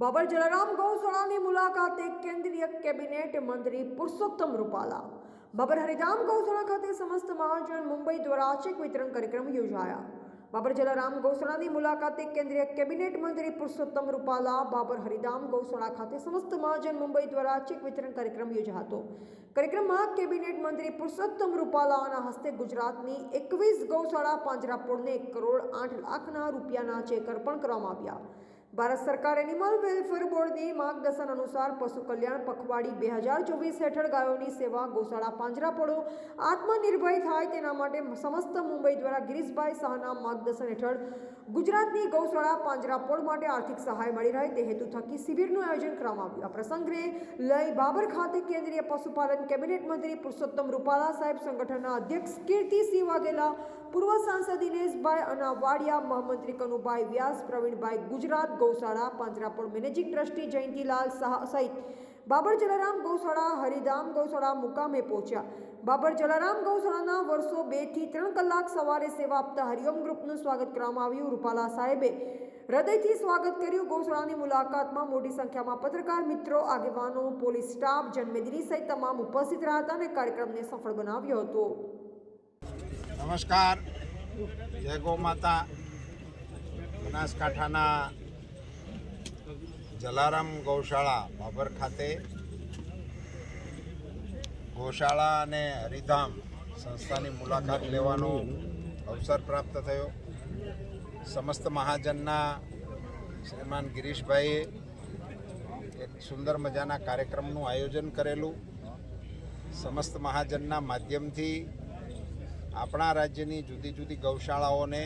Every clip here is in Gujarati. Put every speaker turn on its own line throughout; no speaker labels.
બાબર જલારામ ગૌશાળાની મુલાકાતે કેન્દ્રીય કેબિનેટ મંત્રી પુરુષોત્તમ રૂપાલા. બાબર હરિધામ ગૌશાળા ખાતે સમસ્ત મહાજન મુંબઈ દ્વારા ચેક વિતરણ કાર્યક્રમ યોજાયા. બાબર જલારામ ગૌશાળાની મુલાકાતે કેન્દ્રીય કેબિનેટ મંત્રી પુરુષોત્તમ રૂપાલા, બાબર હરિધામ ગૌશાળા ખાતે સમસ્ત મહાજન મુંબઈ દ્વારા ચેક વિતરણ કાર્યક્રમ યોજાયો હતો કાર્યક્રમમાં કેબિનેટ મંત્રી પુરુષોત્તમ રૂપાલાના હસ્તે ગુજરાતની એકવીસ ગૌશાળા પાંજરાપોળને એક કરોડ આઠ લાખના રૂપિયાના ચેક અર્પણ કરવામાં આવ્યા. ભારત સરકાર એનિમલ વેલફેર બોર્ડની માર્ગદર્શન અનુસાર પશુ કલ્યાણ પખવાડી બે હજાર ચોવીસ હેઠળ ગાયોની સેવા ગૌશાળા પાંજરાપોળો આત્મનિર્ભય થાય તેના માટે સમસ્ત મુંબઈ દ્વારા ગિરીશભાઈ શાહના માર્ગદર્શન હેઠળ ગુજરાતની ગૌશાળા પાંજરાપોળ માટે આર્થિક સહાય મળી રહે તે હેતુ થકી શિબિરનું આયોજન કરવામાં આવ્યું. આ પ્રસંગે લઈ બાબર ખાતે કેન્દ્રીય પશુપાલન કેબિનેટ મંત્રી પુરુષોત્તમ રૂપાલા સાહેબ સંગઠનના અધ્યક્ષ કીર્તિસિંહ વાઘેલા પૂર્વ સાંસદ દિનેશભાઈ અનાવાડિયા મહામંત્રી કનુભાઈ વ્યાસ, પ્રવીણભાઈ ગુજરાત, ગૌશાળા, પાંજરાપોળ મેનેજિંગ ટ્રસ્ટી જયંતિલાલ શાહ સહિત બાબર જલારામ ગૌશાળા, હરિધામ ગૌશાળા મુકામે પહોંચ્યા. બાબર જલારામ ગૌશાળાના વર્ષો બેથી ત્રણ કલાક સવારે સેવા આપતા હરિઓમ ગ્રુપનું સ્વાગત કરવામાં આવ્યું. રૂપાલા સાહેબે હૃદયથી સ્વાગત કર્યું. ગૌશાળાની મુલાકાતમાં મોટી સંખ્યામાં પત્રકાર, મિત્રો, આગેવાનો, પોલીસ સ્ટાફ, જન્મેદિની સહિત તમામ ઉપસ્થિત રહ્યા હતા અને કાર્યક્રમને સફળ બનાવ્યો હતો.
નમસ્કાર. જય ગૌ માતા. બનાસકાંઠાના જલારામ ગૌશાળા બાબર ખાતે ગૌશાળા અને હરિધામ સંસ્થાની મુલાકાત લેવાનો અવસર પ્રાપ્ત થયો. સમસ્ત મહાજનના શ્રીમાન ગિરીશભાઈએ એક સુંદર મજાના કાર્યક્રમનું આયોજન કરેલું. સમસ્ત મહાજનના માધ્યમથી આપણા રાજ્યની જુદી જુદી ગૌશાળાઓને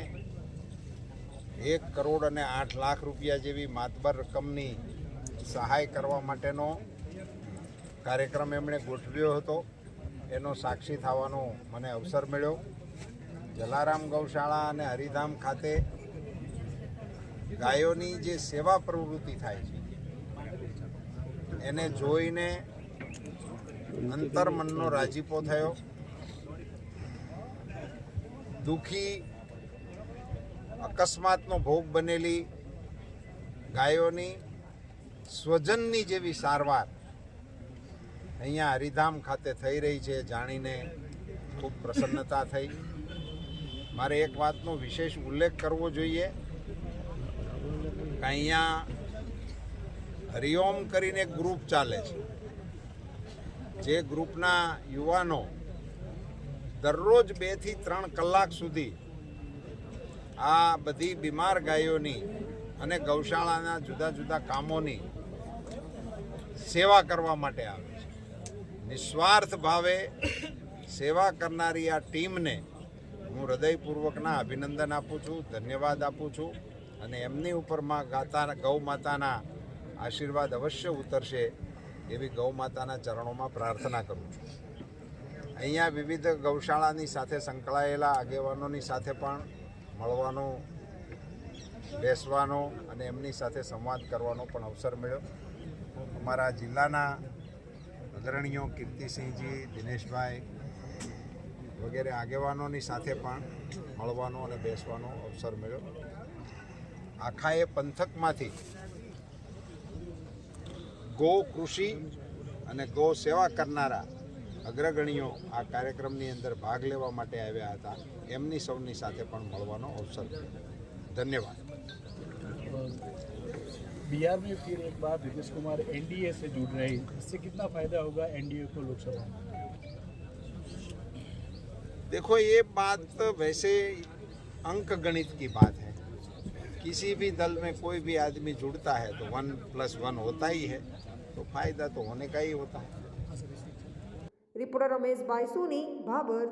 એક કરોડ અને આઠ લાખ રૂપિયા જેવી માતબર રકમની સહાય કરવા માટેનો કાર્યક્રમ એમણે ગોઠવ્યો હતો. એનો સાક્ષી થવાનો મને અવસર મળ્યો. જલારામ ગૌશાળા અને હરિધામ ખાતે ગાયોની જે સેવા પ્રવૃત્તિ થાય છે, એને જોઈને અંતરમનનો રાજીપો થયો. દુઃખી, અકસ્માતનો ભોગ બનેલી ગાયોની સ્વજનની જેવી સારવાર અહીંયા હરિધામ ખાતે થઈ રહી છે જાણીને ખૂબ પ્રસન્નતા થઈ. મારે એક વાતનો વિશેષ ઉલ્લેખ કરવો જોઈએ કે અહીંયા હરિઓમ કરીને એક ગ્રુપ ચાલે છે. જે ગ્રુપના યુવાનો દરરોજ બેથી ત્રણ કલાક સુધી આ બધી બીમાર ગાયોની અને ગૌશાળાના જુદા જુદા કામોની સેવા કરવા માટે આવે છે. નિસ્વાર્થ ભાવે સેવા કરનારી આ ટીમને હું હૃદયપૂર્વકના અભિનંદન આપું છું, ધન્યવાદ આપું છું અને એમની ઉપરમાં ગાતા, ગૌ માતાના આશીર્વાદ અવશ્ય ઉતરશે એવી ગૌ માતાના ચરણોમાં પ્રાર્થના કરું છું. અહીંયા વિવિધ ગૌશાળાની સાથે સંકળાયેલા આગેવાનોની સાથે પણ મળવાનો, બેસવાનો અને એમની સાથે સંવાદ કરવાનો પણ અવસર મળ્યો. અમારા જિલ્લાના અગ્રણીઓ કીર્તિસિંહજી, દિનેશભાઈ વગેરે આગેવાનોની સાથે પણ મળવાનો અને બેસવાનો અવસર મળ્યો. આખા એ પંથકમાંથી ગો કૃષિ અને ગો સેવા કરનારા અગ્રગણીઓ આ કાર્યક્રમની અંદર ભાગ લેવા માટે આવ્યા હતા એમની સૌની સાથે પણ મળવાનો અવસર મળ્યો ધન્યવાદ
बिहार में फिर एक बार नीतीश कुमार एनडीए से जुड़ रहे हैं इससे कितना फायदा होगा एनडीए को लोकसभा में
देखो ये बात वैसे अंक गणित की बात है किसी भी दल में कोई भी आदमी जुड़ता है तो वन प्लस वन होता ही है तो फायदा तो होने का ही होता है
રિપોર્ટર રમેશભાઈ સોની ભાભર